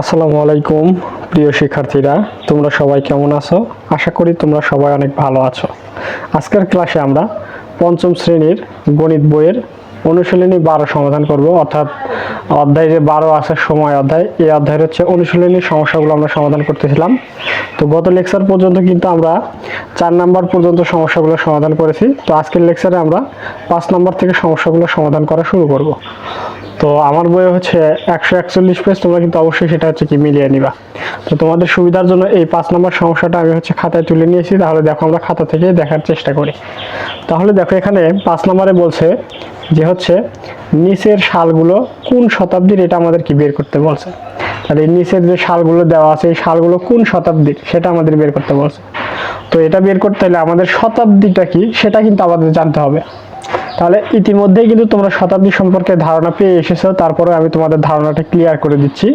আসসালামু আলাইকুম, প্রিয় শিক্ষার্থীরা। তোমরা সবাই কেমন আছো? আশা করি তোমরা সবাই অনেক ভালো আছো। আজকের ক্লাসে আমরা পঞ্চম শ্রেণির গণিত বইয়ের অনুশীলনী বারো সমাধান করব, অর্থাৎ অধ্যায় যে বারো আছে সময় অধ্যায়, এই অধ্যায়ের হচ্ছে অনুশীলনীর সমস্যাগুলো আমরা সমাধান করতেছিলাম। তো গত লেকচার পর্যন্ত কিন্তু আমরা চার নাম্বার পর্যন্ত সমস্যাগুলো সমাধান করেছি। তো আজকের লেকচারে আমরা পাঁচ নাম্বার থেকে সমস্যাগুলো সমাধান করা শুরু করব। তো আমার বইয়ে হচ্ছে একশো একচল্লিশ পেজ, তোমরা কিন্তু অবশ্যই সেটা হচ্ছে কি মিলিয়ে নিবা। তো তোমাদের সুবিধার জন্য এই পাঁচ নম্বর সমস্যাটা আমি হচ্ছে খাতায় তুলে নিয়েছি। তাহলে দেখো আমরা খাতা থেকে দেখার চেষ্টা করি। তাহলে দেখো এখানে পাঁচ নম্বরে বলছে যে হচ্ছে নিচের শালগুলো কোন শতাব্দীর এটা আমাদের কি বের করতে বলছে? তাহলে এই নিচের যে শালগুলো দেওয়া আছে, এই শালগুলো কোন শতাব্দীর? সেটা আমাদের বের করতে বলছে। তো এটা বের করতে হলে আমাদের শতাব্দীটা কি? সেটা কিন্তু আমাদের জানতে হবে। তাহলে ইতিমধ্যেই কিন্তু তোমরা শতাব্দী সম্পর্কে ধারণা পেয়ে এসেছ। তারপরে আমি তোমাদের ধারণাটা ক্লিয়ার করে দিচ্ছি,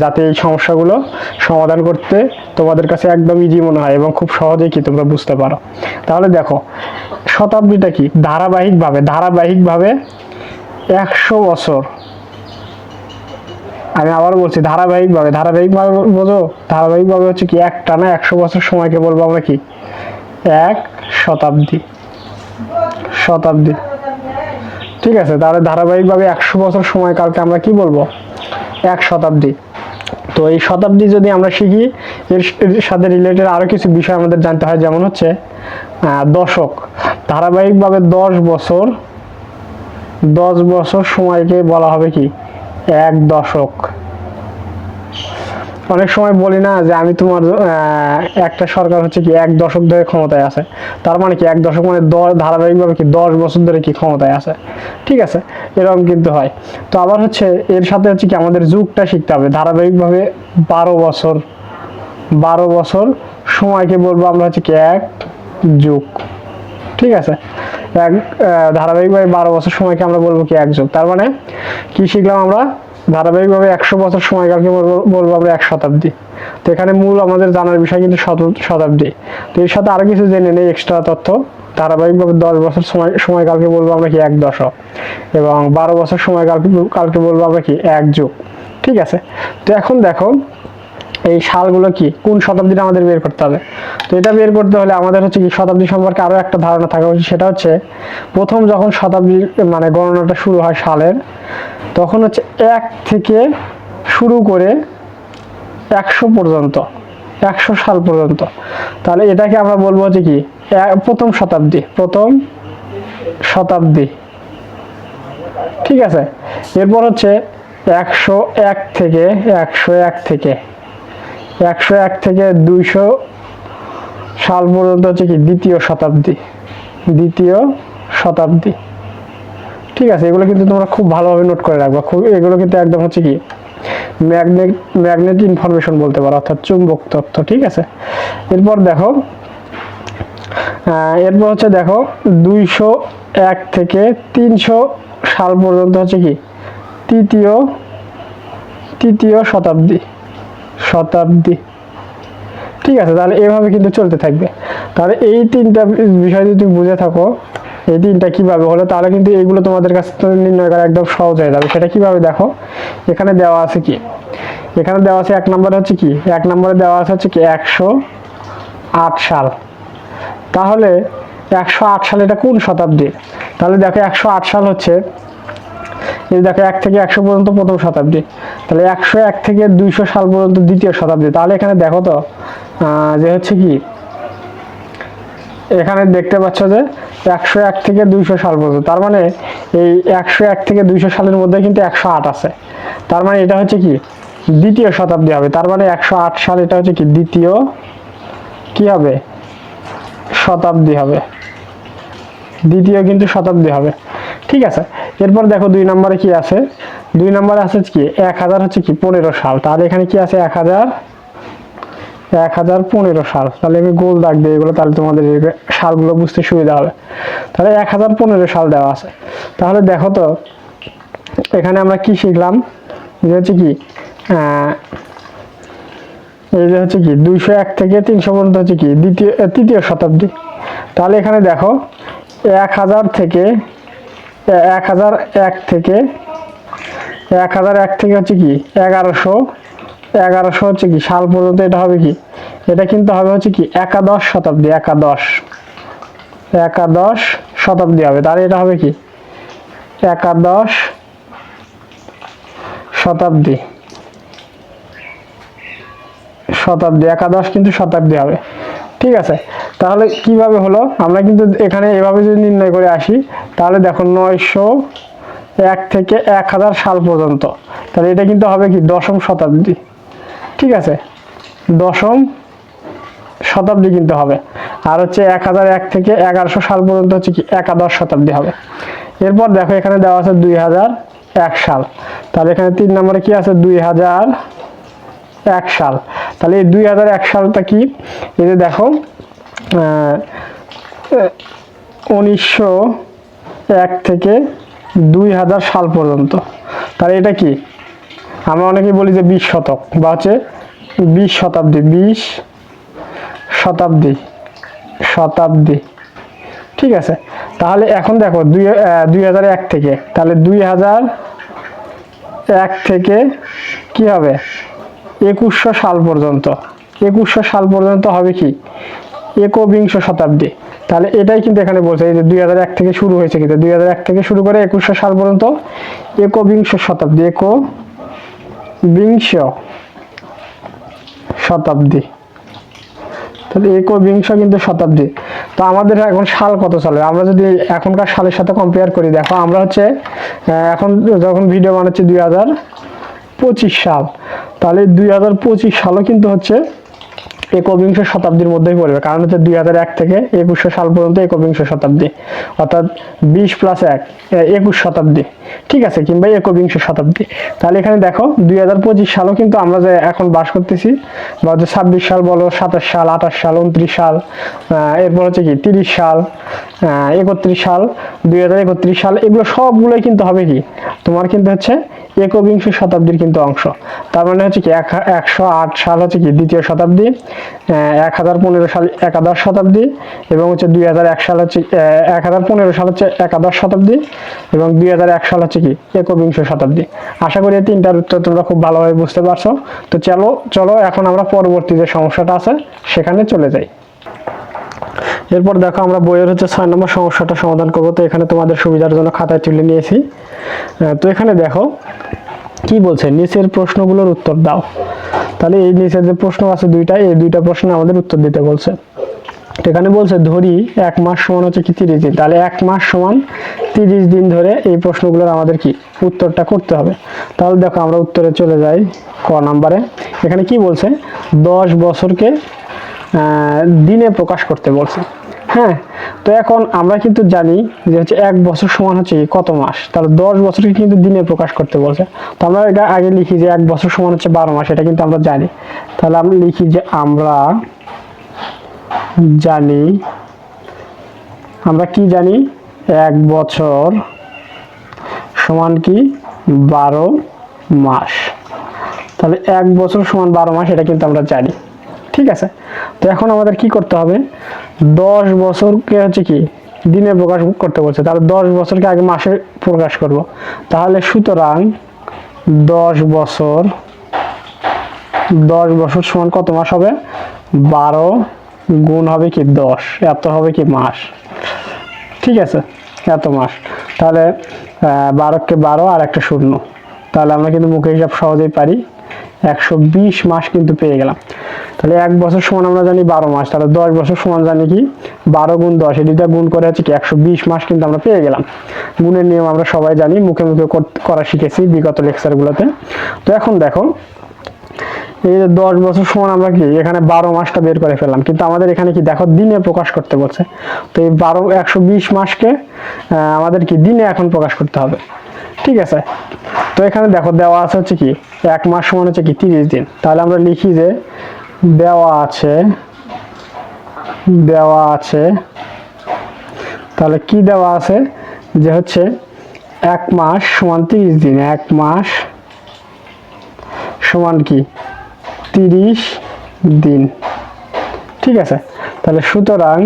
যাতে এই সমস্যাগুলো সমাধান করতে তোমাদের কাছে একদম ইজি মনে হয় এবং খুব সহজেই কি তোমরা বুঝতে পারো। তাহলে দেখো, শতাব্দীটা কি? ধারাবাহিকভাবে ধারাবাহিকভাবে একশো বছর আমি আবার বলছি, ধারাবাহিকভাবে ধারাবাহিকভাবে বোঝো, ধারাবাহিকভাবে হচ্ছে কি এক টানা একশো বছর সময়কে বলব আমরা কি? এক শতাব্দী। শতাব্দী। ঠিক আছে, তাহলে ধারাবাহিকভাবে একশো বছর সময়কালকে আমরা কি বলব? এক শতাব্দী। তো এই শতাব্দী যদি আমরা শিখি, এর সাথে রিলেটেড আরও কিছু বিষয় আমাদের জানতে হয়, যেমন হচ্ছে দশক। ধারাবাহিকভাবে দশ বছর দশ বছর সময়কে বলা হবে কি? এক দশক। অনেক সময় বলি না যে আমি তোমার একটা সরকার হচ্ছে কি এক দশক ধরে ক্ষমতায় আছে। তার মানে কি এক দশক মানে দশ, ধারাবাহিকভাবে কি দশ বছর ধরে কি ক্ষমতায় আছে। ঠিক আছে? এরকম কিন্তু হয়। তো আবার হচ্ছে এর সাথে হচ্ছে কি আমাদের যুগটা শিখতে হবে। ধারাবাহিকভাবে বারো বছর বারো বছর সময়কে বলব আমরা হচ্ছে কি এক যুগ। ঠিক আছে? এক ধারাবাহিকভাবে বারো বছর সময়কে আমরা বলব কি এক যুগ। তার মানে কি শিখলাম আমরা? ধারাবাহিকভাবে একশো বছর সময়কালকে বলব আমরা এক শতাব্দী। তো এখানে মূল আমাদের জানার বিষয় কিন্তু শতাব্দী। তো এর সাথে আরও কিছু জেনে নেই এক্সট্রা তথ্য। ধারাবাহিকভাবে দশ বছর সময় সময়কালকে বলব আমরা কি এক দশক? এবং বারো বছর সময়কালকে কালকে বলব আমরা কি এক যুগ। ঠিক আছে? তো এখন দেখো, এই সালগুলো কি? কোন শতাব্দীটা আমাদের বের করতে হবে? তো এটা বের করতে হলে আমাদের হচ্ছে কি শতাব্দী সম্পর্কে আরও একটা ধারণা থাকা উচিত। সেটা হচ্ছে, প্রথম যখন শতাব্দীর মানে গণনাটা শুরু হয় সালের তখন হচ্ছে এক থেকে শুরু করে একশো পর্যন্ত, একশো সাল পর্যন্ত। তাহলে এটাকে আমরা বলব হচ্ছে কি প্রথম শতাব্দী প্রথম শতাব্দী। ঠিক আছে? এরপর হচ্ছে একশো এক থেকে, একশো এক থেকে, একশো এক থেকে দুইশো সাল পর্যন্ত হচ্ছে কি, দ্বিতীয় শতাব্দী দ্বিতীয় শতাব্দী। ঠিক আছে, এগুলো কিন্তু তোমরা খুব ভালোভাবে নোট করে রাখবা। খুব, এগুলো কিন্তু একদম হচ্ছে কি ম্যাগনেট ম্যাগনেট ইনফরমেশন বলতে পারো, অর্থাৎ চুম্বক তথ্য ঠিক আছে? এরপর দেখো এরপর হচ্ছে দেখো, দুইশো এক থেকে তিনশো সাল পর্যন্ত হচ্ছে কি, তৃতীয় তৃতীয় শতাব্দী শতাব্দী। ঠিক আছে, তাহলে এভাবে কিন্তু চলতে থাকবে। তাহলে এই তিনটা বিষয় যদি তুমি বুঝে থাকো এই তিনটা কীভাবে হলো তাহলে কিন্তু এগুলো তোমাদের কাছে নির্ণয় করা একদম সহজ হয়ে যাবে। সেটা কীভাবে দেখো? এখানে দেওয়া আছে কি? এখানে দেওয়া আছে এক নম্বরে হচ্ছে কি? এক নম্বরে দেওয়া আছে হচ্ছে কি একশো আট সাল। তাহলে একশো আট সাল এটা কোন শতাব্দী? তাহলে দেখো একশো আট সাল হচ্ছে, এই দেখো এক থেকে একশো পর্যন্ত প্রথম শতাব্দী। তাহলে একশো এক থেকে দুইশো সাল পর্যন্ত দ্বিতীয় শতাব্দী। তাহলে এখানে দেখো তো যে হচ্ছে কি, এখানে দেখতে পাচ্ছ যে একশো এক থেকে দুইশো সাল পর্যন্ত। তার মানে এই একশো এক থেকে দুইশো সালের মধ্যে কিন্তু একশো আট আছে। তার মানে এটা হচ্ছে কি? দ্বিতীয় শতাব্দী হবে। তার মানে একশো আট সাল এটা হচ্ছে কি? দ্বিতীয় কি হবে? শতাব্দী হবে। দ্বিতীয় কিন্তু শতাব্দী হবে। ঠিক আছে? এরপর দেখো দুই নম্বরে কি আছে? দুই নম্বরে আছে কি? এক হাজার হচ্ছে কি? পনেরো সাল। তাহলে এখানে কি আছে? এক হাজার এক হাজার পনেরো সাল। তাহলে আমি গোল দাগ দিই এগুলো তাহলে তোমাদের সালগুলো বুঝতে সুবিধা হবে। তাহলে এক হাজার পনেরো সাল দেওয়া আছে। তাহলে দেখো তো, এখানে আমরা কি শিখলাম? যে হচ্ছে কি এই যে হচ্ছে কি, দুইশো এক থেকে তিনশো পর্যন্ত হচ্ছে কি, দ্বিতীয় তৃতীয় শতাব্দী। তাহলে এখানে দেখো, এক হাজার থেকে এক হাজার এক থেকে, এক হাজার এক থেকে হচ্ছে কি, এগারোশো এগারোশো হচ্ছে কি? সাল পর্যন্ত এটা হবে কি? এটা কিন্তু হবে হচ্ছে কি? একাদশ শতাব্দী, একাদশ। একাদশ শতাব্দী হবে। তাহলে এটা হবে কি? একাদশ শতাব্দী। শতাব্দী, একাদশ কিন্তু শতাব্দী হবে। ঠিক আছে? তাহলে কীভাবে হলো? আমরা কিন্তু এখানে এভাবে যদি নির্ণয় করে আসি, তাহলে দেখো নয়শো এক থেকে এক হাজার সাল পর্যন্ত। তাহলে এটা কিন্তু হবে কি? দশম শতাব্দী। ঠিক আছে। দশম শতাব্দী কিন্তু হবে। আর হচ্ছে এক হাজার এক থেকে এগারোশো সাল পর্যন্ত হচ্ছে কি একাদশ শতাব্দী হবে। এরপর দেখো এখানে দেওয়া আছে দুই হাজার এক সাল। তাহলে এখানে তিন নম্বরে কি আছে? দুই হাজার এক সাল। তাহলে এই দুই হাজার এক সালটা কি? এই যে দেখো উনিশশো এক থেকে দুই হাজার সাল পর্যন্ত। তাহলে এটা কি? আমরা অনেকেই বলি যে বিশ শতক বা হচ্ছে বিশ শতাব্দী বিশ শতাব্দী শতাব্দী। ঠিক আছে? তাহলে এখন দেখো দুই দুই হাজার এক থেকে। তাহলে দুই হাজার এক থেকে কি হবে? একুশশো সাল পর্যন্ত। একুশশো সাল পর্যন্ত হবে কি? একবিংশ শতাব্দী। তাহলে এটাই কিন্তু এখানে বলছে, এই যে দুই হাজার এক থেকে শুরু হয়েছে কিন্তু দুই হাজার এক থেকে শুরু করে একুশশো সাল পর্যন্ত একবিংশ শতাব্দী একবিংশ শতাব্দী। তাহলে একবিংশ কিন্তু শতাব্দী। তো আমাদের এখন সাল কত সালে আমরা যদি এখনকার সালের সাথে কম্পেয়ার করি, দেখো আমরা হচ্ছে এখন যখন ভিডিও বানাচ্ছি দুই হাজার পঁচিশ সাল, তাহলে দুই হাজার পঁচিশ সালও কিন্তু হচ্ছে একবিংশ শতাব্দীর মধ্যেই পড়বে। কারণ হচ্ছে দুই হাজার এক থেকে একুশশো সাল পর্যন্ত একবিংশ শতাব্দী। অর্থাৎ বিশ প্লাস এক একুশ শতাব্দী। ঠিক আছে, কিংবা একবিংশ শতাব্দী। তাহলে এখানে দেখো, দুই হাজার পঁচিশ সালও কিন্তু আমরা যে এখন বাস করতেছি, বা হচ্ছে ছাব্বিশ সাল বলো, সাতাশ সাল, আঠাশ সাল উনত্রিশ সাল এরপর হচ্ছে কি, তিরিশ সাল একত্রিশ সাল, দুই হাজার একত্রিশ সাল, এগুলো সবগুলোই কিন্তু হবে কি? তোমার কিন্তু হচ্ছে একবিংশ শতাব্দীর কিন্তু অংশ। তার মানে হচ্ছে কি এক একশো আট সাল হচ্ছে কি দ্বিতীয় শতাব্দী এক হাজার পনেরো সাল একাদশ শতাব্দী এবং হচ্ছে দুই হাজার এক সাল হচ্ছে এক হাজার পনেরো সাল হচ্ছে একাদশ শতাব্দী এবং দুই হাজার এক সাল হচ্ছে কি একবিংশ শতাব্দী। আশা করি তিনটার উত্তর তোমরা খুব ভালোভাবে বুঝতে পারছ। তো চলো চলো, এখন আমরা পরবর্তী যে সমস্যাটা আছে, সেখানে চলে যাই। এরপর দেখো আমরা বইয়ের হচ্ছে ছয় নম্বর সমস্যাটা সমাধান করব। তো এখানে তোমাদের সুবিধার জন্য খাতায় তুলে নিয়েছি। তো এখানে দেখো, কি বলছে? নিচের প্রশ্নগুলোর উত্তর দাও। তাহলে এই নিচের যে প্রশ্ন আছে দুইটা, এই দুইটা প্রশ্নে আমাদের উত্তর দিতে বলছে। এখানে বলছে, ধরি এক মাস সমান হচ্ছে কি তিরিশ দিন? তাহলে এক মাস সমান তিরিশ দিন ধরে এই প্রশ্নগুলোর আমাদের কি উত্তরটা করতে হবে। তাহলে দেখো আমরা উত্তরে চলে যাই ক নাম্বারে। এখানে কি বলছে? দশ বছরকে দিনে প্রকাশ করতে বলছে। হ্যাঁ তো এখন আমরা কিন্তু জানি যে হচ্ছে এক বছর সমান হচ্ছে কত মাস? তাহলে দশ বছরকে কিন্তু দিনে প্রকাশ করতে বলছে। তো আমরা এটা আগে লিখি যে এক বছর সমান হচ্ছে বারো মাস, এটা কিন্তু আমরা জানি। তাহলে আমরা লিখি যে আমরা জানি, আমরা কি জানি? এক বছর সমান কি? বারো মাস। তাহলে এক বছর সমান বারো মাস, এটা কিন্তু আমরা জানি। ঠিক আছে। তো এখন আমাদের কি করতে হবে? দশ বছরকে হচ্ছে কি দিনে প্রকাশ করতে বলছে। তাহলে দশ বছরকে আগে মাসে প্রকাশ করব। তাহলে সুতরাং দশ বছর দশ বছর সমান কত মাস হবে? বারো গুণ হবে কি দশ। এত হবে কি মাস। ঠিক আছে, এত মাস। তাহলে বারোকে বারো আর একটা শূন্য। তাহলে আমরা কিন্তু মুখে হিসাব সহজেই পারি। একশো বিশ মাস কিন্তু পেয়ে গেলাম। তাহলে এক বছর সমান আমরা জানি বারো মাস, তাহলে দশ বছর সমান জানি কি? বারো গুণ দশ দুইটা গুণ করে হচ্ছে কি একশো বিশ মাস কিন্তু আমরা পেয়ে গেলাম। গুণের নিয়ম আমরা সবাই জানি, মুখে মুখে করা শিখেছি বিগত লেকচারগুলোতে তো এখন দেখো, এই যে দশ বছর সমান আমরা কি, এখানে বারো মাসটা বের করে ফেললাম। কিন্তু আমাদের এখানে কি, দেখো দিনে প্রকাশ করতে বলছে। তো এই বারো, একশো মাসকে আমাদের কি দিনে এখন প্রকাশ করতে হবে। ঠিক আছে? তো এখানে দেখো, দেওয়া আছে হচ্ছে কি, এক মাস সমান হচ্ছে কি তিরিশ দিন। তাহলে আমরা লিখি যে দেওয়া আছে দেওয়া আছে, তাহলে কি দেওয়া আছে? যে হচ্ছে এক মাস সমান তিরিশ দিন, এক মাস সমান কি, তিরিশ দিন। ঠিক আছে? তাহলে সুতরাং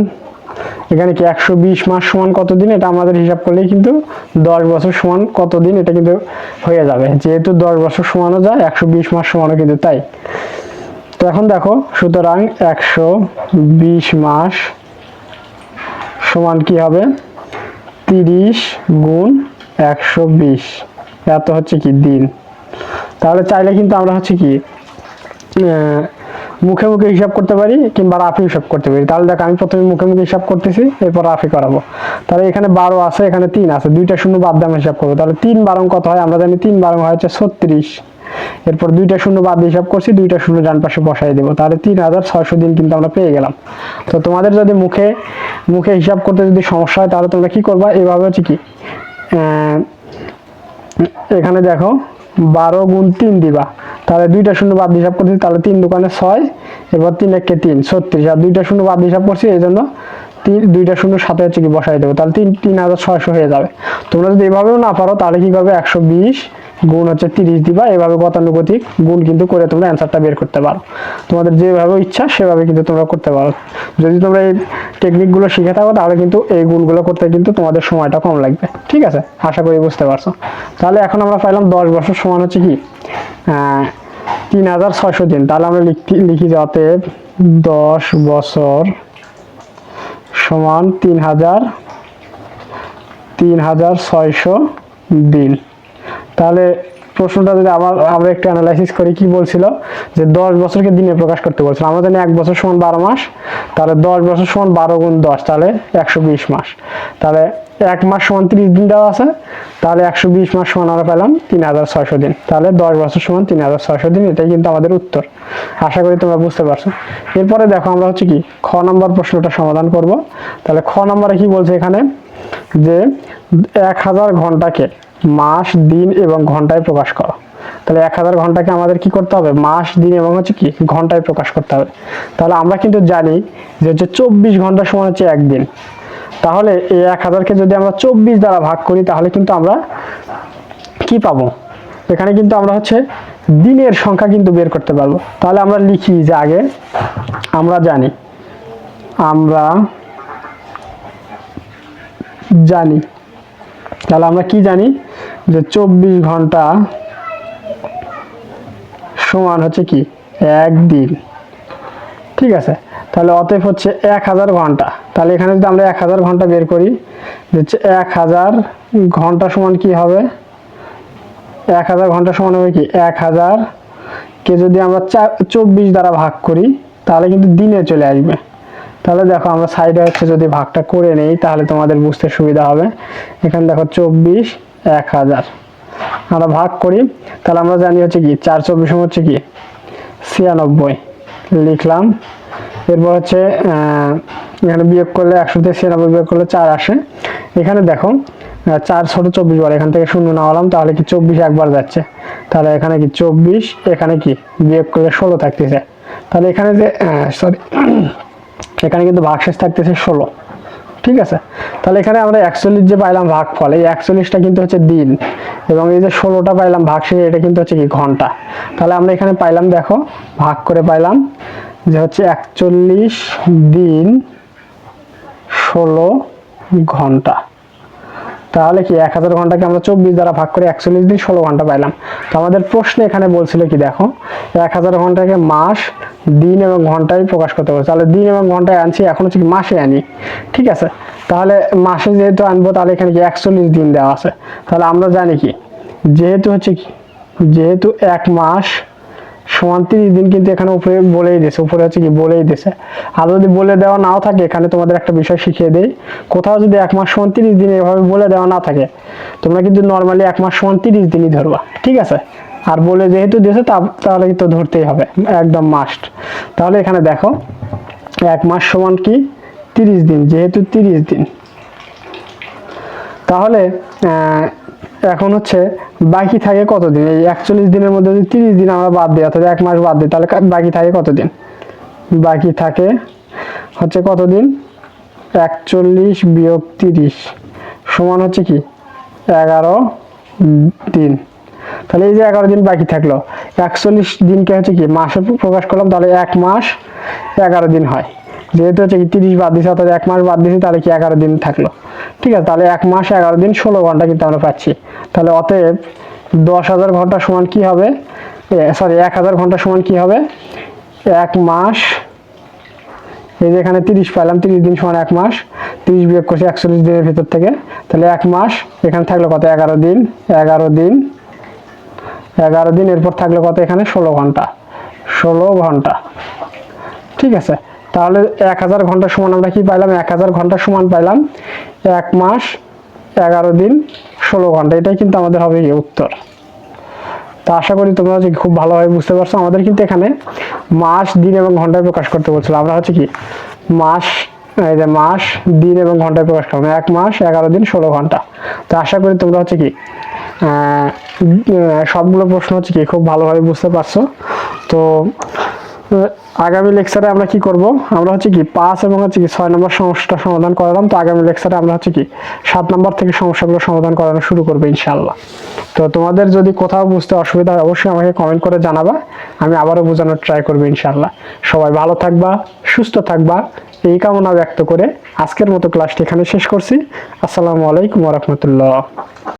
এখানে কি একশো বিশ মাস সমান কত দিন এটা আমাদের হিসাব করলেই কিন্তু দশ বছর সমান কত দিন এটা কিন্তু হয়ে যাবে। যেহেতু দশ বছর সমানও যায়, একশো বিশ মাস সমানও কিন্তু তাই। তো এখন দেখো, সুতরাং একশো বিশ মাস সমান কি হবে? তিরিশ গুণ একশো বিশ। এত হচ্ছে কি? দিন। তাহলে চাইলে কিন্তু আমরা হচ্ছে কি মুখে মুখে হিসাব করতে পারি কিংবা রাফি হিসাব করতে পারি। তাহলে দেখ, আমি প্রথমে মুখে মুখে হিসাব করতেছি, এরপর রাফি করাবো। তাহলে এখানে বারো আছে, এখানে তিন আছে। দুইটা শূন্য বাদ দিয়ে হিসাব করব। তাহলে তিন বারং কত হয়? আমরা জানি তিন বারং হয় হচ্ছে ছত্রিশ। এরপর দুইটা শূন্য বাদ হিসাব করছি, দুইটা শূন্য ডান পাশে বসাই দেবো। তাহলে তিন হাজার ছয়শো দিন কিন্তু আমরা পেয়ে গেলাম। তো তোমাদের যদি মুখে মুখে হিসাব করতে যদি সমস্যা হয়, তাহলে তোমরা কি করবা? এভাবে হচ্ছে কি? এখানে দেখো, বারো গুণ তিন দিবা। তাহলে দুইটা শূন্য বাদ হিসাব করছি, তাহলে তিন দোকানে ছয়, এবার তিন একে তিন, ছত্রিশ। আর দুইটা শূন্য বাদ হিসাব করছি, এই জন্য তিন, দুইটা শূন্য সাথে হচ্ছে কি বসাই দেবো। তাহলে তিন তিন হাজার ছয়শো হয়ে যাবে। তোমরা যদি এভাবেও না পারো, তাহলে কি করবে? একশো বিশ গুণ হচ্ছে তিরিশ দিবা, এভাবে গতানুগতিক গুণ কিন্তু করে তোমরা অ্যান্সারটা বের করতে পারো। তোমাদের যেভাবে ইচ্ছা সেভাবে কিন্তু তোমরা করতে পারো। যদি তোমরা এই টেকনিকগুলো শিখে থাকো, তাহলে কিন্তু এই গুণগুলো করতে কিন্তু তোমাদের সময়টা কম লাগবে। ঠিক আছে? আশা করি বুঝতে পারছ। তাহলে এখন আমরা পাইলাম দশ বছর সমান হচ্ছে কি? তিন হাজার ছয়শো দিন। তাহলে আমরা লিখি লিখি যাতে দশ বছর সমান তিন হাজার তিন হাজার ছয়শো দিন। তাহলে প্রশ্নটা যদি আবার আমরা একটু অ্যানালাইসিস করি কি বলছিল? যে দশ বছরকে দিনে প্রকাশ করতে বলছিল। আমরা জানি এক বছর সমান বারো মাস তাহলে দশ বছর সমান বারো গুণ দশ তাহলে একশো বিশ মাস। তাহলে এক মাস সমান তিরিশ দিন দেওয়া আছে তাহলে একশো বিশ মাস সমান আমরা পেলাম তিন হাজার ছয়শো দিন। তাহলে দশ বছর সমান তিন হাজার ছয়শো দিন এটাই কিন্তু আমাদের উত্তর। আশা করি তোমরা বুঝতে পারছ। এরপরে দেখো আমরা হচ্ছে কি খ নম্বর প্রশ্নটা সমাধান করব। তাহলে খ নম্বরে কি বলছে এখানে? যে এক হাজার ঘন্টাকে মাস, দিন এবং ঘন্টায় প্রকাশ করো। তাহলে এক হাজার ঘন্টাকে আমাদের কি করতে হবে? মাস, দিন এবং হচ্ছে কি? ঘন্টায় প্রকাশ করতে হবে। তাহলে আমরা কিন্তু জানি যে হচ্ছে চব্বিশ ঘণ্টা সমান হচ্ছে একদিন তাহলে এই এক হাজারকে যদি আমরা চব্বিশ দ্বারা ভাগ করি, তাহলে কিন্তু আমরা কি পাবো? এখানে কিন্তু আমরা হচ্ছে দিনের সংখ্যা কিন্তু বের করতে পারব। তাহলে আমরা লিখি যে আগে আমরা জানি। আমরা জানি। তাহলে আমরা কি জানি? যে চব্বিশ ঘণ্টা সমান হচ্ছে কি? একদিন ঠিক আছে? তাহলে অতএব হচ্ছে এক হাজার ঘণ্টা। তাহলে এখানে যদি আমরা এক হাজার ঘণ্টা বের করি হচ্ছে এক হাজার ঘণ্টা সমান কি হবে? এক হাজার ঘণ্টা সমান হবে কি? এক হাজার। কে যদি আমরা চব্বিশ দ্বারা ভাগ করি, তাহলে কিন্তু দিনে চলে আসবে। তাহলে দেখো আমরা সাইডে হচ্ছে যদি ভাগটা করে নেই, তাহলে তোমাদের বুঝতে সুবিধা হবে। এখানে দেখো চব্বিশ এক হাজার। আমরা ভাগ করি, তাহলে আমরা জানি হচ্ছে কি, চার চব্বিশ হচ্ছে কি? ছিয়ানব্বই। লিখলাম, এরপর হচ্ছে এখানে বিয়োগ করলে একশোতে ছিয়ানব্বই বিয়োগ করলে চার আসে। এখানে দেখো চার ছোট চব্বিশ বার, এখান থেকে শূন্য নামালাম তাহলে কি চব্বিশ একবার যাচ্ছে? তাহলে এখানে কি চব্বিশ, এখানে কি? বিয়োগ করলে ষোলো থাকতেছে। তাহলে এখানে যে সরি এখানে কিন্তু ভাগশেষ থাকতেছে ষোলো। ঠিক আছে? তাহলে এখানে আমরা একচল্লিশ যে পাইলাম ভাগফল, এই একচল্লিশটা কিন্তু হচ্ছে দিন এবং এই যে ষোলোটা পাইলাম ভাগশেষ এটা কিন্তু হচ্ছে কি ঘণ্টা। তাহলে আমরা এখানে পাইলাম, দেখো, ভাগ করে পাইলাম যে হচ্ছে একচল্লিশ দিন ষোলো ঘণ্টা। তাহলে কি এক হাজার ঘন্টাকে আমরা চব্বিশ দ্বারা ভাগ করে একচল্লিশ দিন ষোলো ঘণ্টা পাইলাম। আমাদের প্রশ্ন এখানে বলছিল কি, দেখো, এক হাজার ঘন্টাকে মাস, দিন এবং ঘন্টায় প্রকাশ করতে বলছে তাহলে দিন এবং ঘন্টায় আনছি, এখন হচ্ছে কি মাসে আনি। ঠিক আছে? তাহলে মাসে যেহেতু আনব, তাহলে এখানে কি একচল্লিশ দিন দেওয়া আছে। তাহলে আমরা জানি কি, যেহেতু হচ্ছে কি, যেহেতু এক মাস সমান তিরিশ দিন কিন্তু এখানে উপরে বলেই দিয়েছে, উপরে হচ্ছে কি বলেই দিয়েছে। আর যদি বলে দেওয়া নাও থাকে, এখানে তোমাদের একটা বিষয় শিখিয়ে দেই। কোথাও যদি এক মাস সমান তিরিশ দিন এভাবে বলে দেওয়া না থাকে তোমরা কিন্তু নর্মালি এক মাস সমান তিরিশ দিনই ধরবা, ঠিক আছে? আর বলে যেহেতু দিয়েছে তাহলে তো ধরতেই হবে, একদম মাস্ট তাহলে এখানে দেখো, এক মাস সমান কি? তিরিশ দিন, যেহেতু তিরিশ দিন। তাহলে এখন হচ্ছে বাকি থাকে কতদিন এই একচল্লিশ দিনের মধ্যে যদি তিরিশ দিন আমরা বাদ দিই, অর্থাৎ এক মাস বাদ দিই, তাহলে বাকি থাকে কতদিন বাকি থাকে হচ্ছে কতদিন একচল্লিশ বিয়োগ তিরিশ সমান হচ্ছে কি? এগারো দিন তাহলে এই যে এগারো দিন বাকি থাকল, একচল্লিশ দিনকে হচ্ছে কি, মাসে প্রকাশ করলাম, তাহলে এক মাস এগারো দিন হয়। যেহেতু হচ্ছে কি, তিরিশ বাদ দিয়েছে অর্থাৎ এক মাস বাদ দিছি, তাহলে কি এগারো দিন থাকল? ঠিক আছে, তাহলে এক মাস এগারো দিন, ষোলো ঘণ্টা কিন্তু আমরা পাচ্ছি। তাহলে অতএব দশ হাজার ঘণ্টা সমান কি হবে? সরি এক হাজার ঘণ্টা সমান কি হবে? এক মাস, এই যে এখানে তিরিশ পাইলাম, তিরিশ দিন সমান এক মাস তিরিশ বিয়োগ করছি একচল্লিশ দিনের ভিতর থেকে, তাহলে এক মাস এখানে থাকল কত? এগারো দিন এগারো দিন এগারো দিন, এরপর থাকল কত এখানে? ষোলো ঘণ্টা ষোলো ঘণ্টা। ঠিক আছে? তাহলে এক হাজার ঘণ্টা সমান আমরা কি পাইলাম? এক হাজার ঘণ্টা সমান পাইলাম, এক মাস, এগারো দিন, ষোলো ঘণ্টা। এটাই কিন্তু আমাদের হবে উত্তর। তো আশা করি তোমরা হচ্ছে খুব ভালোভাবে বুঝতে পারছ, আমাদের কিন্তু এখানে মাস, দিন এবং ঘন্টায় প্রকাশ করতে বলছিল। আমরা হচ্ছে কি, মাস এই যে মাস, দিন এবং ঘন্টায় প্রকাশ করব এক মাস, এগারো দিন, ষোলো ঘণ্টা। তো আশা করি তোমরা হচ্ছে কি সবগুলো প্রশ্ন হচ্ছে কি খুব ভালোভাবে বুঝতে পারছ। তো আগামী লেকচারে আমরা কি করব? আমরা হচ্ছে কি পাঁচ এবং হচ্ছে কি ছয় নম্বর সমস্যাটা সমাধান করালাম। তো আগামী লেকচারে আমরা হচ্ছে কি সাত নম্বর থেকে সমস্যাগুলো সমাধান করানো শুরু করব ইনশাল্লাহ তো তোমাদের যদি কোথাও বুঝতে অসুবিধা হয়, অবশ্যই আমাকে কমেন্ট করে জানাবা। আমি আবারও বোঝানোর ট্রাই করব ইনশাল্লাহ সবাই ভালো থাকবা, সুস্থ থাকবা। এই কামনা ব্যক্ত করে আজকের মতো ক্লাসটি এখানে শেষ করছি। আসসালামু আলাইকুম রহমতুল্লাহ।